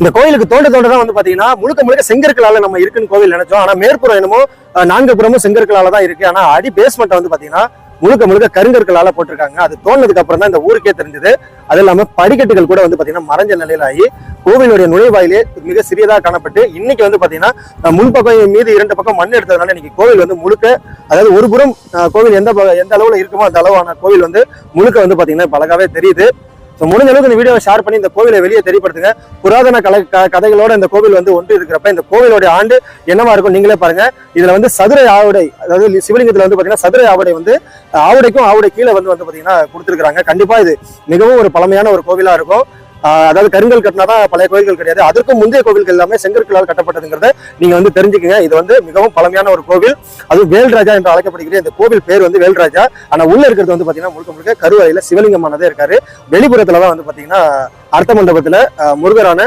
இந்த கோயிலுக்கு தோண்ட தோண்ட தான் வந்து பாத்தீங்கன்னா முழுக்க முழுக்க செங்கற்களால நம்ம இருக்குன்னு கோவில் நினைச்சோம். ஆனா மேற்புறம் என்னமோ நான்கு புறமும் செங்கற்களால தான் இருக்கு. ஆனா அடி பேஸ்மெண்ட் வந்து பாத்தீங்கன்னா முழுக்க முழுக்க கருங்கற்களால போட்டிருக்காங்க. அது தோணதுக்கு அப்புறம் தான் இந்த ஊருக்கே தெரிஞ்சது. அது இல்லாம படிக்கட்டுகள் கூட வந்து பாத்தீங்கன்னா மறைஞ்ச நிலையில ஆகி கோவிலுடைய நுழைவாயிலே மிக சிறியதாக காணப்பட்டு இன்னைக்கு வந்து பாத்தீங்கன்னா முன்பக்கம் மீது இரண்டு பக்கம் மண் எடுத்ததுனால இன்னைக்கு கோவில் வந்து முழுக்க அதாவது ஒரு புறம் கோவில் எந்த எந்த அளவுல இருக்குமோ அந்த அளவான கோவில் வந்து முழுக்க வந்து பாத்தீங்கன்னா இப்ப தெரியுது. ஸோ முடிஞ்ச அளவுக்கு இந்த வீடியோவை ஷேர் பண்ணி இந்த கோவிலை வெளியே தெரியப்படுத்துங்க. புராதன கலை க- கதைகளோட இந்த கோவில் வந்து ஒன்று இருக்கிறப்ப இந்த கோவிலோட ஆண்டு என்னவா இருக்கும் நீங்களே பாருங்க. இதுல வந்து சதுரை ஆவுடை அதாவது சிவலிங்கத்துல வந்து பாத்தீங்கன்னா சதுரை ஆவுடை வந்து ஆவுடைக்கும் ஆவுடை கீழே வந்து வந்து பாத்தீங்கன்னா கொடுத்துருக்காங்க கண்டிப்பா இது மிகவும் ஒரு பழமையான ஒரு கோவிலா இருக்கும். அதாவது கருங்கல் கட்டினாதான் பழைய கோயில்கள் கிடையாது. அதற்கும் முந்தைய கோவில்கள் எல்லாமே செங்கற்களால் கட்டப்பட்டதுங்கிறத நீங்க வந்து தெரிஞ்சுக்கங்க. இது வந்து மிகவும் பழமையான ஒரு கோவில். அது வேல்ராஜா என்று அழைக்கப்படுகிற இந்த கோவில் பேர் வந்து வேல்ராஜா. ஆனா உள்ள இருக்கிறது வந்து பாத்தீங்கன்னா முழுக்க முழுக்க கருவறையில சிவலிங்கமானதே இருக்காரு. வெளிப்புறத்துல தான் வந்து பாத்தீங்கன்னா அர்த்த மண்டபத்துல முருகரான